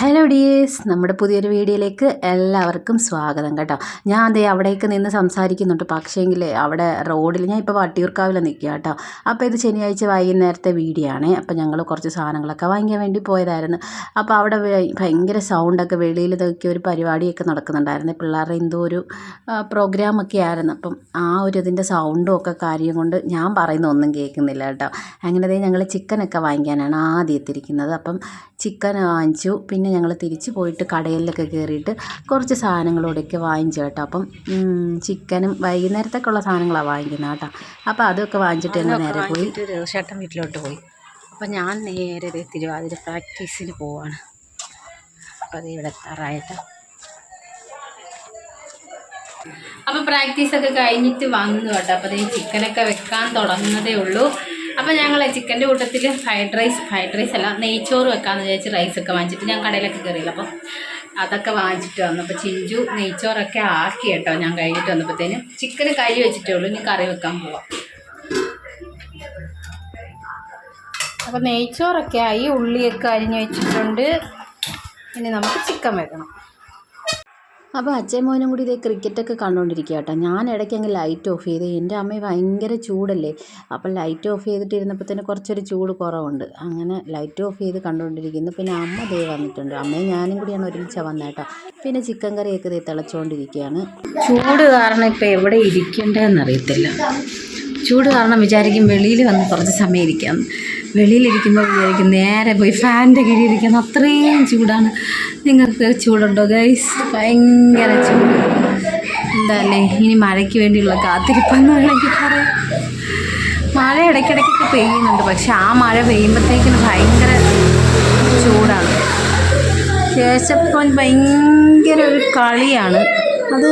Hello dears നമ്മുടെ പുതിയൊരു വീഡിയോയിലേക്ക് എല്ലാവർക്കും സ്വാഗതം കേട്ടോ. ഞാൻ ദേ അവിടേക്ക് നിന്ന് സംസാരിക്കുന്നുണ്ട്. പക്ഷേങ്കിൽ അവിടെ റോഡിൽ ഞാൻ ഇപ്പോൾ വട്ടിയൂർക്കാവിൽ നിൽക്കുക കേട്ടോ. അപ്പോൾ ഇത് ശനിയാഴ്ച വൈകുന്നേരത്തെ വീഡിയോ ആണ്. അപ്പോൾ ഞങ്ങൾ കുറച്ച് സാധനങ്ങളൊക്കെ വാങ്ങിക്കാൻ വേണ്ടി പോയതായിരുന്നു. അപ്പോൾ അവിടെ ഭയങ്കര സൗണ്ടൊക്കെ വെളിയിൽ ഇതൊക്കെ ഒരു പരിപാടിയൊക്കെ നടക്കുന്നുണ്ടായിരുന്നു. പിള്ളേരുടെ എന്തോ ഒരു പ്രോഗ്രാമൊക്കെ ആയിരുന്നു. അപ്പം ആ ഒരു ഇതിന്റെ സൗണ്ടും ഒക്കെ കാര്യം കൊണ്ട് ഞാൻ പറയുന്ന ഒന്നും കേൾക്കുന്നില്ല കേട്ടോ. അങ്ങനെ ഞങ്ങൾ ചിക്കനൊക്കെ വാങ്ങിക്കാനാണ് ആദ്യം എത്തിയിരിക്കുന്നത് അപ്പം ചിക്കൻ വാങ്ങിച്ചു. പിന്നെ ഞങ്ങൾ തിരിച്ച് പോയിട്ട് കടയിലൊക്കെ കയറിയിട്ട് കുറച്ച് സാധനങ്ങളോടൊക്കെ വാങ്ങിച്ചു കേട്ടോ. അപ്പം ചിക്കനും വൈകുന്നേരത്തേക്കുള്ള സാധനങ്ങളാണ് വാങ്ങിക്കുന്നത് കേട്ടോ. അപ്പോൾ അതൊക്കെ വാങ്ങിച്ചിട്ട് ഞങ്ങൾ നേരെ പോയി. ചേട്ടൻ വീട്ടിലോട്ട് പോയി. അപ്പം ഞാൻ നേരെ തിരുവാതിര പ്രാക്ടീസിന് പോവാണ്. അപ്പം അത് ഇവിടെ എത്താറായിട്ട്. അപ്പോൾ പ്രാക്ടീസൊക്കെ കഴിഞ്ഞിട്ട് വന്നു കേട്ടോ. അപ്പോൾ ഈ ചിക്കനൊക്കെ വെക്കാൻ തുടങ്ങുന്നതേ ഉള്ളൂ. അപ്പോൾ ഞങ്ങൾ ചിക്കന്റെ കൂട്ടത്തിൽ ഫ്രൈഡ് റൈസ് ഫ്രൈഡ് റൈസ് അല്ല നെയ്ച്ചോറ് വെക്കാമെന്ന് വിചാരിച്ച് റൈസൊക്കെ വാങ്ങിച്ചിട്ട് ഞാൻ കടയിലൊക്കെ കയറിയില്ല അപ്പം അതൊക്കെ വാങ്ങിച്ചിട്ട് വന്നു. അപ്പോൾ ചിഞ്ചു നെയ്ച്ചോറൊക്കെ ആക്കി കേട്ടോ ഞാൻ കഴിഞ്ഞിട്ട് വന്നപ്പോഴത്തേനും ചിക്കന് കരി വെച്ചിട്ടേ ഉള്ളൂ ഇനി കറി വെക്കാൻ പോവാം. അപ്പോൾ നെയ്ച്ചോറൊക്കെ ആയി ഉള്ളിയൊക്കെ അരിഞ്ഞ് വെച്ചിട്ടുണ്ട്. ഇനി നമുക്ക് ചിക്കൻ വെക്കണം. അപ്പോൾ അച്ഛൻ മോനും കൂടി ഇതേ ക്രിക്കറ്റൊക്കെ കണ്ടുകൊണ്ടിരിക്കുക കേട്ടോ. ഞാൻ ഇടയ്ക്ക് അങ്ങ് ലൈറ്റ് ഓഫ് ചെയ്ത് എന്റെ അമ്മ ഭയങ്കര ചൂടല്ലേ? അപ്പോൾ ലൈറ്റ് ഓഫ് ചെയ്തിട്ടിരുന്നപ്പോൾ തന്നെ കുറച്ചൊരു ചൂട് കുറവുണ്ട്. അങ്ങനെ ലൈറ്റ് ഓഫ് ചെയ്ത് കണ്ടുകൊണ്ടിരിക്കുന്നു പിന്നെ അമ്മ ദേ വന്നിട്ടുണ്ട്. അമ്മയും ഞാനും കൂടിയാണ് ഒരുമിച്ചാണ് വന്നത് കേട്ടോ. പിന്നെ ചിക്കൻ കറിയൊക്കെ ദേ തിളച്ചുകൊണ്ടിരിക്കുകയാണ് ചൂട് കാരണം ഇപ്പോൾ എവിടെ ഇരിക്കേണ്ടതെന്ന് അറിയത്തില്ല. ചൂട് കാരണം വിചാരിക്കും വെളിയിൽ വന്ന് കുറച്ച് സമയം ഇരിക്കാം വെളിയിലിരിക്കുമ്പോൾ വിചാരിക്കും നേരെ പോയി ഫാനിന്റെ കീഴിൽ ഇരിക്കുന്ന അത്രയും ചൂടാണ്. നിങ്ങൾക്ക് ചൂടുണ്ടോ ഗൈസ് ഭയങ്കര ചൂട്. എന്താല്ലേ ഇനി മഴയ്ക്ക് വേണ്ടിയുള്ള കാത്തിരിപ്പെന്ന് വേണമെങ്കിൽ പറയാം. മഴ ഇടയ്ക്കിടയ്ക്കൊക്കെ പെയ്യുന്നുണ്ട്. പക്ഷെ ആ മഴ പെയ്യുമ്പോഴത്തേക്കിന് ഭയങ്കര ചൂടാണ്. കേശപ്പൻ ഭയങ്കര ഒരു കളിയാണ്. അത്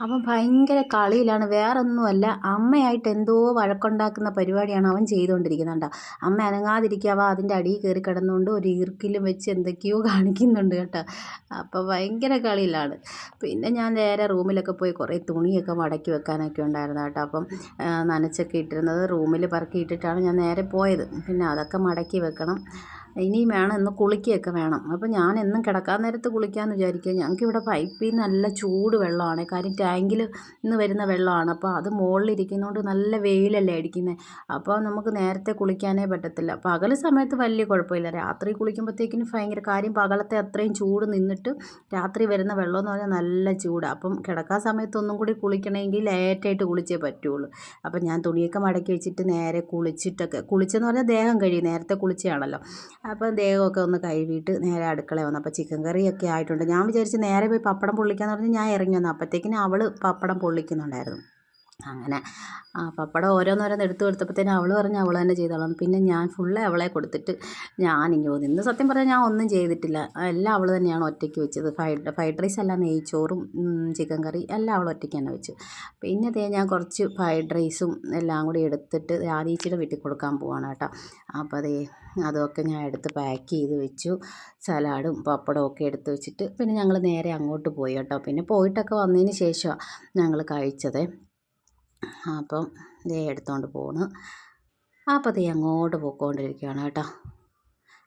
അവൻ ഭയങ്കര കളിയിലാണ് വേറൊന്നുമല്ല. അമ്മയായിട്ട് എന്തോ വഴക്കുണ്ടാക്കുന്ന പരിപാടിയാണ് അവൻ ചെയ്തുകൊണ്ടിരിക്കുന്നത് കേട്ടോ അമ്മ അനങ്ങാതിരിക്കാവ അതിന്റെ അടിയിൽ കയറി കിടന്നുകൊണ്ട് ഒരു ഈർക്കിലും വെച്ച് എന്തൊക്കെയോ കാണിക്കുന്നുണ്ട് കേട്ടോ. അപ്പോൾ ഭയങ്കര കളിയിലാണ്. പിന്നെ ഞാൻ നേരെ റൂമിലൊക്കെ പോയി കുറേ തുണിയൊക്കെ മടക്കി വെക്കാനൊക്കെ ഉണ്ടായിരുന്നു കേട്ടോ. അപ്പം നനച്ചൊക്കെ ഇട്ടിരുന്നത് റൂമിൽ പറക്കി ഇട്ടിട്ടാണ് ഞാൻ നേരെ പോയത്. പിന്നെ അതൊക്കെ മടക്കി വെക്കണം. ഇനിയും വേണം ഇന്ന് കുളിക്കുകയൊക്കെ വേണം. അപ്പോൾ ഞാൻ എന്നും കിടക്കാൻ നേരത്ത് കുളിക്കാമെന്ന് വിചാരിക്കുക. ഞങ്ങൾക്കിവിടെ പൈപ്പിൽ നല്ല ചൂട് വെള്ളമാണ്. കാര്യം ടാങ്കിൽ നിന്ന് വരുന്ന വെള്ളമാണ്. അപ്പോൾ അത് മുകളിലിരിക്കുന്നതുകൊണ്ട് നല്ല വെയിലല്ലേ അടിക്കുന്നത് അപ്പോൾ നമുക്ക് നേരത്തെ കുളിക്കാനേ പറ്റത്തില്ല. പകൽ സമയത്ത് വലിയ കുഴപ്പമില്ല. രാത്രി കുളിക്കുമ്പോഴത്തേക്കിനും ഭയങ്കര കാര്യം പകലത്തെ അത്രയും ചൂട് നിന്നിട്ട് രാത്രി വരുന്ന വെള്ളം എന്ന് പറഞ്ഞാൽ നല്ല ചൂട്. അപ്പം കിടക്കാൻ സമയത്തൊന്നും കൂടി കുളിക്കണമെങ്കിൽ ലേറ്റായിട്ട് കുളിച്ചേ പറ്റുള്ളൂ. അപ്പം ഞാൻ തുണിയൊക്കെ മടക്കി വെച്ചിട്ട് നേരെ കുളിച്ചിട്ടൊക്കെ കുളിച്ചെന്ന് പറഞ്ഞാൽ ദേഹം കഴിയും. നേരത്തെ കുളിച്ചതാണല്ലോ. അപ്പോൾ ദേഹമൊക്കെ ഒന്ന് കഴുകിയിട്ട് നേരെ അടുക്കള വന്നു. അപ്പോൾ ചിക്കൻ കറിയൊക്കെ ആയിട്ടുണ്ട്. ഞാൻ വിചാരിച്ച് നേരെ പോയി പപ്പടം പൊള്ളിക്കാന്ന് പറഞ്ഞ് ഞാൻ ഇറങ്ങി വന്നു. അപ്പോഴത്തേക്കിനും അവൾ പപ്പടം പൊള്ളിക്കുന്നുണ്ടായിരുന്നു. അങ്ങനെ. ആ പപ്പടം ഓരോന്നോരോന്ന് എടുത്ത് കൊടുത്തപ്പോഴത്തേനും അവൾ പറഞ്ഞ് അവൾ തന്നെ ചെയ്തോളാം. പിന്നെ ഞാൻ ഫുള്ള് അവളെ കൊടുത്തിട്ട് ഞാൻ ഇങ്ങനെ പോകുന്നു ഇന്ന് സത്യം പറഞ്ഞാൽ ഞാൻ ഒന്നും ചെയ്തിട്ടില്ല. എല്ലാം അവൾ തന്നെയാണ് ഒറ്റയ്ക്ക് വെച്ചത്. ഫ്രൈഡ് ഫ്രൈഡ് റൈസ് അല്ല നെയ്ച്ചോറും ചിക്കൻ കറി എല്ലാം അവൾ ഒറ്റയ്ക്ക് തന്നെ വെച്ചു. പിന്നെ അതേ ഞാൻ കുറച്ച് ഫ്രൈഡ് റൈസും എല്ലാം കൂടി എടുത്തിട്ട് ആദീച്ചിയുടെ വീട്ടിൽ കൊടുക്കാൻ പോവാണ് കേട്ടോ. അപ്പോൾ അതേ അതൊക്കെ ഞാൻ എടുത്ത് പാക്ക് ചെയ്ത് വെച്ചു. സലാഡും പപ്പടവും ഒക്കെ എടുത്ത് വെച്ചിട്ട് പിന്നെ ഞങ്ങൾ നേരെ അങ്ങോട്ട് പോയി കേട്ടോ. പിന്നെ പോയിട്ടൊക്കെ വന്നതിന് ശേഷമാണ് ഞങ്ങൾ കഴിച്ചത്. അപ്പം ദേ എടുത്തുകൊണ്ട് പോണു. അപ്പോൾ ദേ അങ്ങോട്ട് പോയിക്കൊണ്ടിരിക്കുകയാണ് കേട്ടോ.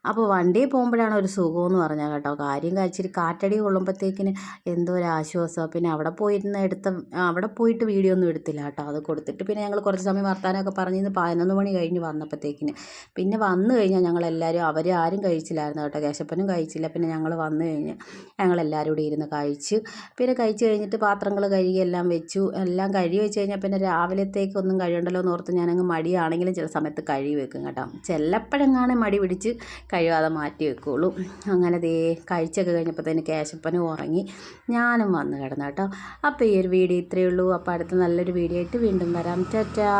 അപ്പോൾ വണ്ടിയിൽ പോകുമ്പോഴാണ് ഒരു സുഖമെന്ന് പറഞ്ഞാൽ കേട്ടോ. കാര്യം കഴിച്ചിട്ട് കാറ്റടി കൊള്ളുമ്പോഴത്തേക്കിന് എന്തോ ഒരു ആശ്വാസമാണ് പിന്നെ അവിടെ പോയിരുന്ന എടുത്ത അവിടെ പോയിട്ട് വീഡിയോ ഒന്നും എടുത്തില്ല കേട്ടോ. അത് കൊടുത്തിട്ട് പിന്നെ ഞങ്ങൾ കുറച്ച് സമയം വർത്താനമൊക്കെ പറഞ്ഞിരുന്ന്. പതിനൊന്ന് മണി കഴിഞ്ഞ് വന്നപ്പോഴത്തേക്കിന്. പിന്നെ വന്നു കഴിഞ്ഞാൽ ഞങ്ങളെല്ലാവരും അവർ ആരും കഴിച്ചില്ലായിരുന്നു കേട്ടോ. കേശപ്പനും കഴിച്ചില്ല. പിന്നെ ഞങ്ങൾ വന്നു കഴിഞ്ഞ് ഞങ്ങളെല്ലാവരും കൂടി ഇരുന്ന് കഴിച്ച്. പിന്നെ കഴിച്ച് കഴിഞ്ഞിട്ട് പാത്രങ്ങൾ കഴുകി എല്ലാം വെച്ചു. എല്ലാം കഴുകി വെച്ച് കഴിഞ്ഞാൽ പിന്നെ രാവിലത്തേക്ക് ഒന്നും കഴിയണ്ടല്ലോ എന്ന് ഓർത്ത് ഞാനങ്ങ് മടിയാണെങ്കിലും ചില സമയത്ത് കഴുകി വെക്കും കേട്ടോ. ചിലപ്പോഴെങ്ങാണ് മടി പിടിച്ച് കഴിയാതെ മാറ്റി വെക്കുള്ളൂ. അങ്ങനെ ദേ കഴിച്ചൊക്കെ കഴിഞ്ഞപ്പോഴത്തേന് കേശപ്പനും ഉറങ്ങി. ഞാനും വന്ന് കിടന്നു കേട്ടോ. അപ്പോൾ ഈ ഒരു വീഡിയോ ഇത്രയേ ഉള്ളൂ. അപ്പോൾ അടുത്ത നല്ലൊരു വീഡിയോ ആയിട്ട് വീണ്ടും വരാം. ടാറ്റാ.